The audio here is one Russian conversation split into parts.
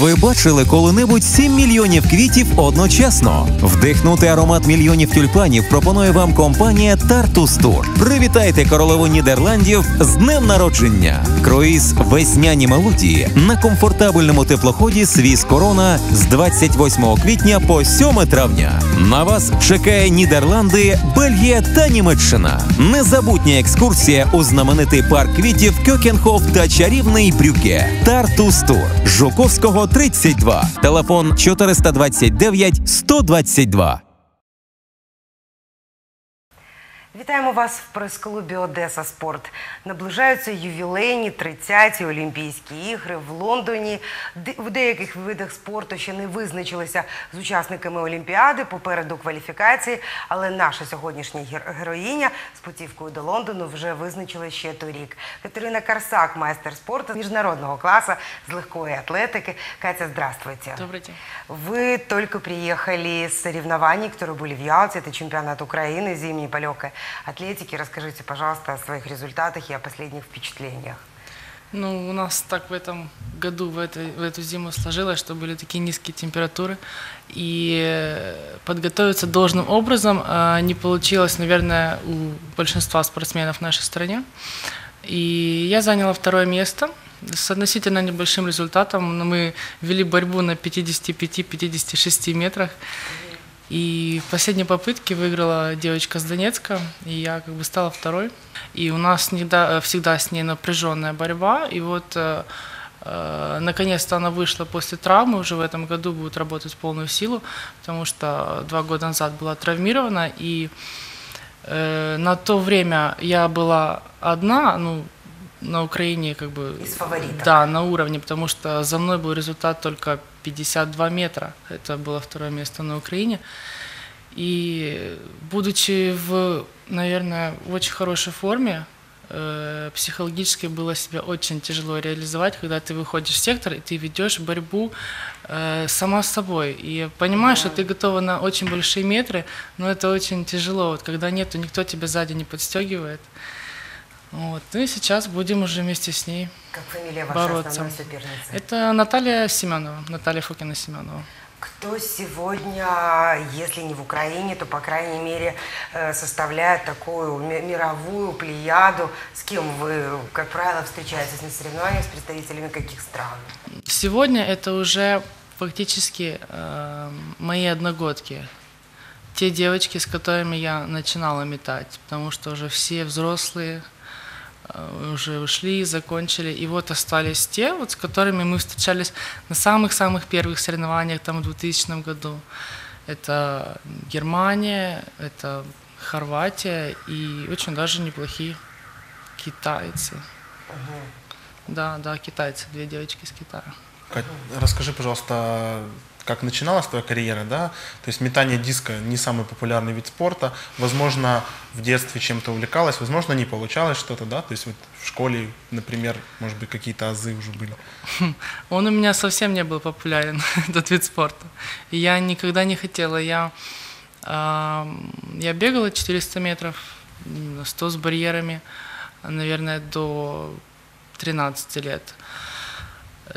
Ви бачили коли-небудь 7 мільйонів квітів одночасно? Вдихнути аромат мільйонів тюльпанів пропонує вам компанія Tartus Tour. Привітайте королеву Нідерландів з днем народження. Круїз весняні мелодії на комфортабельному теплоході Свіс Корона з 28 квітня по 7 травня. На вас чекає Нідерланди, Бельгія та Німеччина. Незабутня екскурсія у знаменитий парк квітів Кьокенхоф та чарівний Брюке. Тартус Тур. Жуковського 32. Телефон 429 122. Вітаємо вас в прес-клубі Одеса Спорт. Наближаються ювілейні 30-ті Олімпійські ігри в Лондоні. Де- В деяких видах спорту ще не визначилися з учасниками Олімпіади. Попереду кваліфікації, але наша сьогоднішня гер- героїня з путівкою до Лондону вже визначила ще торік. Катерина Карсак, майстер спорту міжнародного класу з легкої атлетики. Катя, здравствуйте. Добрый день. Вы только приехали с соревнований, которые были в Ялте. Это чемпионат Украины зимней по легкой атлетике. Расскажите, пожалуйста, о своих результатах и о последних впечатлениях. Ну, у нас так в этом году, в, этой, в эту зиму сложилось, что были такие низкие температуры. И э, подготовиться должным образом э, не получилось, наверное, у большинства спортсменов в нашей стране. И я заняла второе место с относительно небольшим результатом. Но мы вели борьбу на 55-56 метрах. И в последней попытке выиграла девочка с Донецка, и я как бы стала второй. И у нас всегда, всегда с ней напряженная борьба. И вот э, э, наконец-то она вышла после травмы, уже в этом году будет работать в полную силу, потому что два года назад была травмирована. И э, на то время я была одна, ну, на Украине как бы... Из фавориток. Да, на уровне, потому что за мной был результат только 52 метра. Это было второе место на Украине. И будучи в, наверное, в очень хорошей форме, э, психологически было себя очень тяжело реализовать, когда ты выходишь в сектор и ты ведешь борьбу э, сама с собой. И понимаешь, что ты готова на очень большие метры, но это очень тяжело. Вот когда нету, никто тебя сзади не подстегивает. Вот. И сейчас будем уже вместе с ней Как фамилия вашей бороться. Это Наталья Семенова, Наталья Фокина Семенова. Кто сегодня, если не в Украине, то, по крайней мере, э, составляет такую ми- мировую плеяду? С кем вы, как правило, встречаетесь на соревнованиях, с представителями каких стран? Сегодня это уже фактически э, мои одногодки. Те девочки, с которыми я начинала метать, потому что уже все взрослые уже ушли, закончили. И вот остались те, вот, с которыми мы встречались на самых-самых первых соревнованиях там, в 2000 году. Это Германия, это Хорватия и очень даже неплохие китайцы. Да, да, китайцы, две девочки из Китая. Кать, расскажи, пожалуйста, как начиналась твоя карьера, да? То есть метание диска не самый популярный вид спорта. Возможно, в детстве чем-то увлекалась, возможно, не получалось что-то, да? То есть вот в школе, например, может быть, какие-то азы уже были. Он у меня совсем не был популярен, этот вид спорта. Я никогда не хотела. Я, ам, я бегала 400 метров, м, 100 с барьерами, наверное, до 13 лет.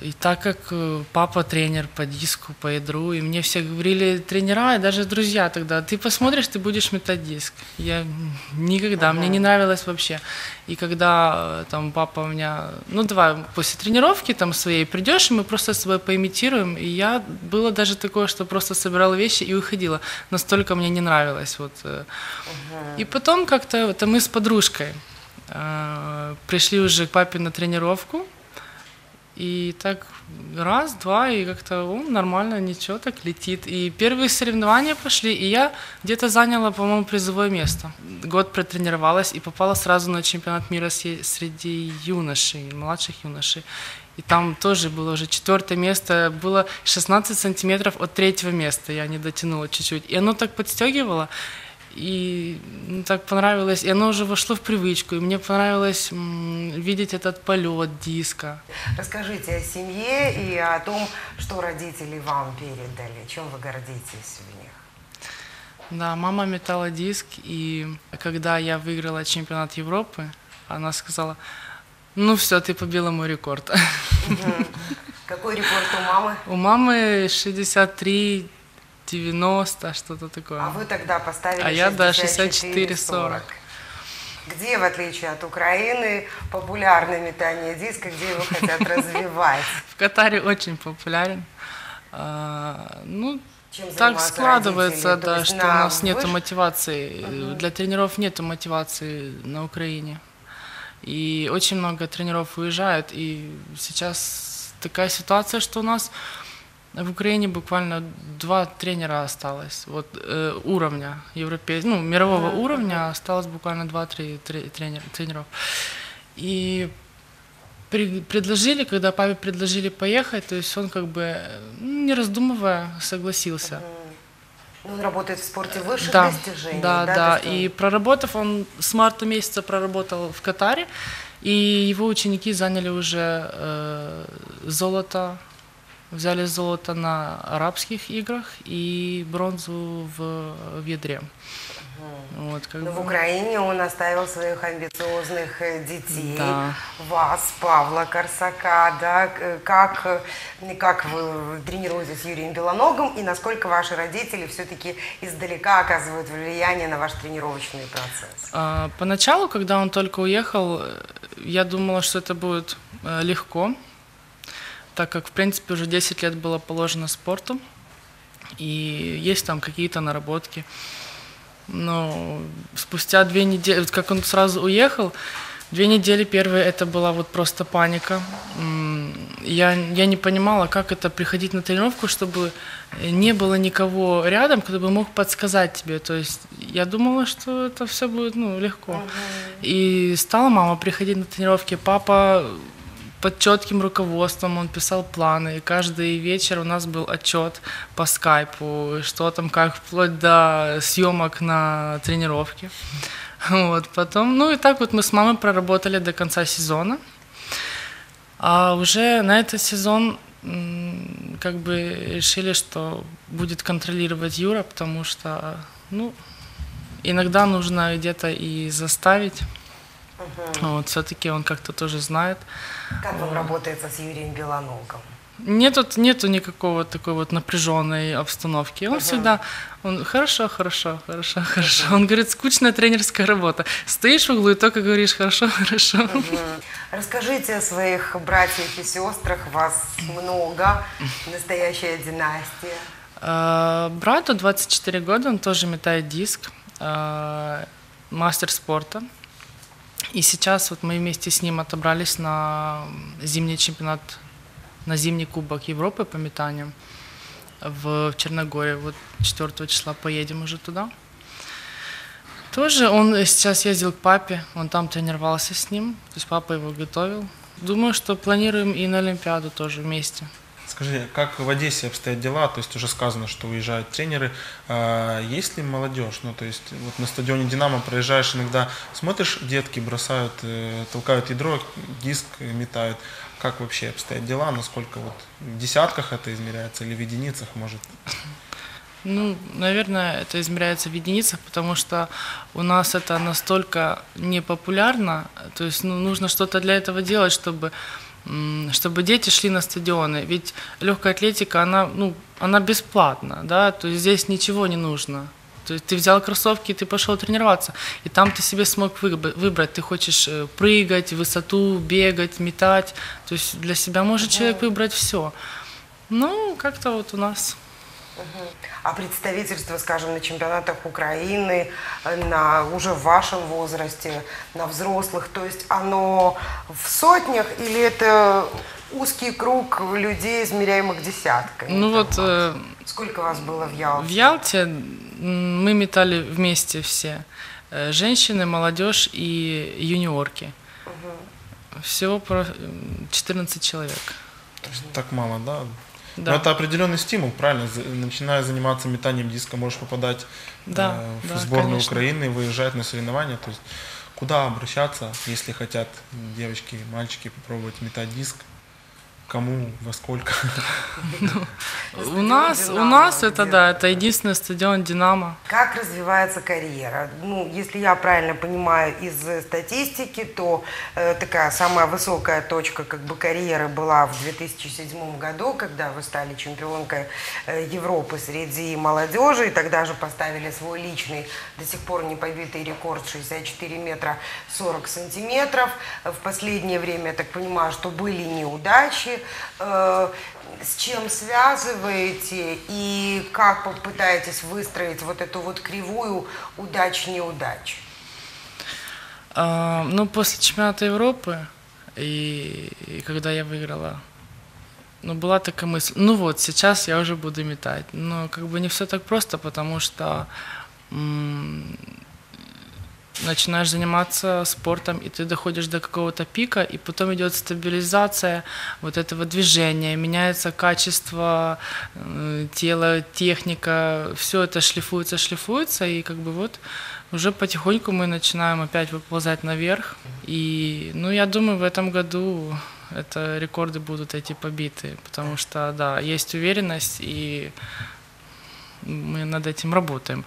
И так как э, папа тренер по диску, по ядру, и мне все говорили тренера, и даже друзья тогда, ты посмотришь, ты будешь метать диск. Я никогда, мне не нравилось вообще. И когда э, там папа у меня, ну давай после тренировки там своей придешь, и мы просто с тобой поимитируем, и я, было даже такое, что просто собирала вещи и уходила. Настолько мне не нравилось. Вот. э. И потом как-то это мы с подружкой э, пришли уже к папе на тренировку, и так раз, два, и как-то он нормально, ничего, так летит. И первые соревнования пошли, и я где-то заняла, по-моему, призовое место. Год протренировалась и попала сразу на чемпионат мира среди юношей, младших юношей. И там тоже было уже четвертое место, было 16 сантиметров от третьего места, я не дотянула чуть-чуть. И оно так подстегивало, и ну, так понравилось, и оно уже вошло в привычку, и мне понравилось м, видеть этот полет диска. Расскажите о семье и о том, что родители вам передали. Чем вы гордитесь в них? Да, мама метала диск, и когда я выиграла чемпионат Европы, она сказала, Ну все, ты побила мой рекорд. Какой рекорд у мамы? У мамы 63, 90, что-то такое. А вы тогда поставили А я, да, 64-40. Где, в отличие от Украины, популярное метание диска, где его хотят развивать? В Катаре очень популярен. А, ну, Чем так складывается, родители? Да, что у на нас нет выш- мотивации. Для тренеров нет мотивации на Украине. И очень много тренеров уезжают. И сейчас такая ситуация, что у нас в Украине буквально два тренера осталось. Вот э, уровня европейского, ну, мирового уровня осталось буквально два-три тре- тренер, тренеров. И при- предложили, когда папе предложили поехать, то есть он как бы, э, ну, не раздумывая, согласился. Он работает в спорте высших Да, достижений. да, да. он- И проработав, он с марта месяца проработал в Катаре, и его ученики заняли уже э, золото, взяли золото на арабских играх и бронзу в, в ядре. Вот, как Но в бы. Украине он оставил своих амбициозных э, детей, Да. вас, Павла Корсака, да, как, как вы тренируетесь с Юрием Белоногом и насколько ваши родители все-таки издалека оказывают влияние на ваш тренировочный процесс? А, Поначалу, когда он только уехал, я думала, что это будет э, легко, так как, в принципе, уже 10 лет было положено спорту, и есть там какие-то наработки. Но спустя две недели, как он сразу уехал, две недели первые это была вот просто паника. Я, я не понимала, как это приходить на тренировку, чтобы не было никого рядом, кто бы мог подсказать тебе. То есть я думала, что это все будет ну, легко. И стала мама приходить на тренировки, папа под четким руководством, он писал планы, и каждый вечер у нас был отчет по скайпу, что там как, вплоть до съемок на тренировке. Вот, потом, ну и так вот мы с мамой проработали до конца сезона. А уже на этот сезон как бы решили, что будет контролировать Юра, потому что, ну, иногда нужно где-то и заставить. Вот, все-таки он как-то тоже знает. Как вам работается с Юрием Белоногом? Нету, нету никакого такой вот напряженной обстановки. Он всегда, он хорошо, хорошо, хорошо, хорошо. Он говорит, скучная тренерская работа. Стоишь в углу и только говоришь хорошо, хорошо. М. Расскажите о своих братьях и сестрах, вас много, настоящая династия. А, Брату 24 года, он тоже метает диск, а, мастер спорта. И сейчас вот мы вместе с ним отобрались на зимний чемпионат, на зимний кубок Европы по метанию в Черногории. Вот 4 числа поедем уже туда. Тоже он сейчас ездил к папе, он там тренировался с ним, то есть папа его готовил. Думаю, что планируем и на Олимпиаду тоже вместе. Скажи, как в Одессе обстоят дела? То есть уже сказано, что уезжают тренеры. А есть ли молодежь? Ну, то есть вот на стадионе «Динамо» проезжаешь иногда, смотришь, детки бросают, э, толкают ядро, диск метают. Как вообще обстоят дела? Насколько вот в десятках это измеряется или в единицах, может? Ну, наверное, это измеряется в единицах, потому что у нас это настолько непопулярно, то есть ну, нужно что-то для этого делать, чтобы, чтобы дети шли на стадионы. Ведь легкая атлетика, она, ну, она бесплатна, да, то есть здесь ничего не нужно. То есть ты взял кроссовки, ты пошел тренироваться, и там ты себе смог выб- выбрать, ты хочешь э, прыгать, высоту, бегать, метать, то есть для себя может человек выбрать все. Ну, как-то вот у нас А представительство, скажем, на чемпионатах Украины, э, на уже в вашем возрасте, на взрослых, то есть оно в сотнях или это узкий круг людей, измеряемых десятками? Ну Там, вот э, Сколько вас было в Ялте? в Ялте мы метали вместе все. Э, Женщины, молодежь и юниорки. Всего про м, 14 человек. То есть так мало, да? Да. Но это определенный стимул, правильно? Начиная заниматься метанием диска, можешь попадать Да, э, в да, сборную конечно. Украины, выезжать на соревнования. То есть куда обращаться, если хотят девочки, мальчики попробовать метать диск? Кому, во сколько? У нас, у «Динамо», нас это, где- да, это единственный стадион «Динамо». Как развивается карьера? Ну, если я правильно понимаю из э, статистики, то э, такая самая высокая точка как бы карьеры была в 2007 году, когда вы стали чемпионкой э, Европы среди молодежи, и тогда же поставили свой личный, до сих пор не побитый рекорд 64 метра 40 сантиметров. В последнее время, я так понимаю, что были неудачи. Э, С чем связываете и как попытаетесь выстроить вот эту вот кривую удач-неудач? А, ну, после чемпионата Европы, и, и когда я выиграла, ну, была такая мысль, ну вот, сейчас я уже буду метать. Но как бы не все так просто, потому что начинаешь заниматься спортом, и ты доходишь до какого-то пика, и потом идет стабилизация вот этого движения, меняется качество э, тела, техника, все это шлифуется, шлифуется, и как бы вот уже потихоньку мы начинаем опять выползать наверх. И, ну, я думаю, в этом году это рекорды будут эти побиты, потому что, да, есть уверенность, и мы над этим работаем.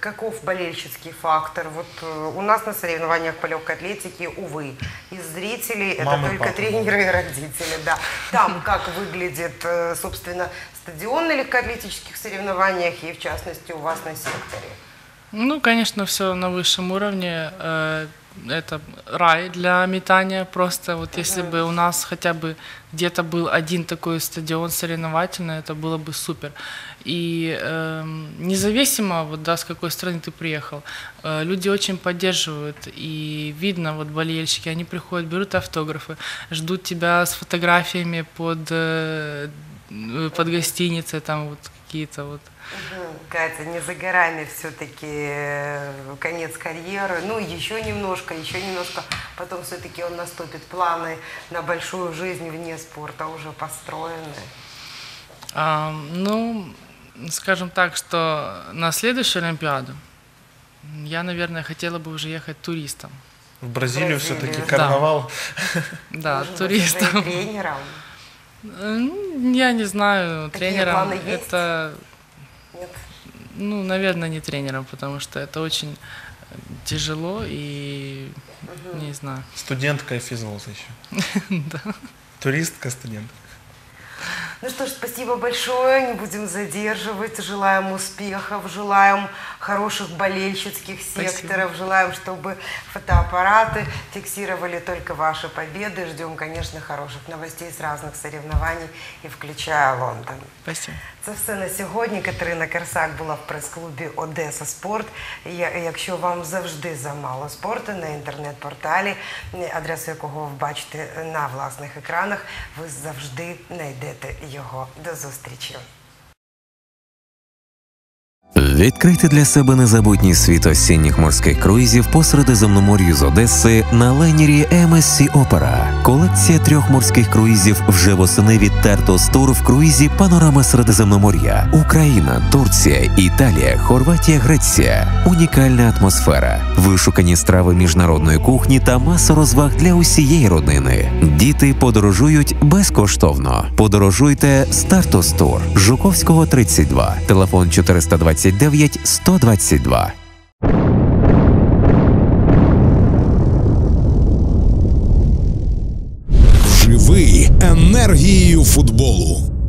Каков болельщицкий фактор? Вот э, у нас на соревнованиях по легкой атлетике, увы, из зрителей это Мамы, только папы. тренеры и родители, да. Там как выглядит, э, собственно, стадион на легкоатлетических соревнованиях и, в частности, у вас на секторе? Ну, конечно, все на высшем уровне. Э, Это рай для метания. Просто вот если бы у нас хотя бы где-то был один такой стадион соревновательный, это было бы супер. И эм, независимо, вот, да, с какой страны ты приехал, э, люди очень поддерживают. И видно, вот болельщики, они приходят, берут автографы, ждут тебя с фотографиями под, э, э, под гостиницей, там вот какие-то вот. Катя, не за горами все-таки конец карьеры. Ну, еще немножко, еще немножко. Потом все-таки он наступит. Планы на большую жизнь вне спорта уже построены. А, ну, скажем так, что на следующую Олимпиаду я, наверное, хотела бы уже ехать туристом. В Бразилию Бразилию. все-таки карнавал. Да, туристом. тренером. Э, ну, Я не знаю, Такие тренером планы есть? Ну, наверное, не тренером, потому что это очень тяжело и не знаю. Студентка и физвоз еще. Туристка, студентка. Ну что ж, спасибо большое, не будем задерживать. Желаем успехов, желаем хороших болельщицких Спасибо. секторов, желаем, чтобы фотоаппараты фиксировали только ваши победы. Ждем, конечно, хороших новостей с разных соревнований, і включая Лондон. Спасибо. Це все на сьогодні. Катерина Керсак була в прес-клубі Одеса Спорт. Якщо вам завжди замало спорту на інтернет-порталі, адресу якого ви бачите на власних екранах, ви завжди знайдете його. До зустрічі. Відкрити для себе незабутній світ осінніх морських круїзів по Середземномор'ю з Одеси на лайнері MSC Opera. Колекція трьох морських круїзів вже восени від Tartus Tour в круїзі Панорама Середземномор'я. Україна, Турція, Італія, Хорватія, Греція. Унікальна атмосфера, вишукані страви міжнародної кухні та маса розваг для усієї родини. Діти подорожують безкоштовно. Подорожуйте з Tartus Tour. Жуковського 32. Телефон 429 122. Живи енергією футболу.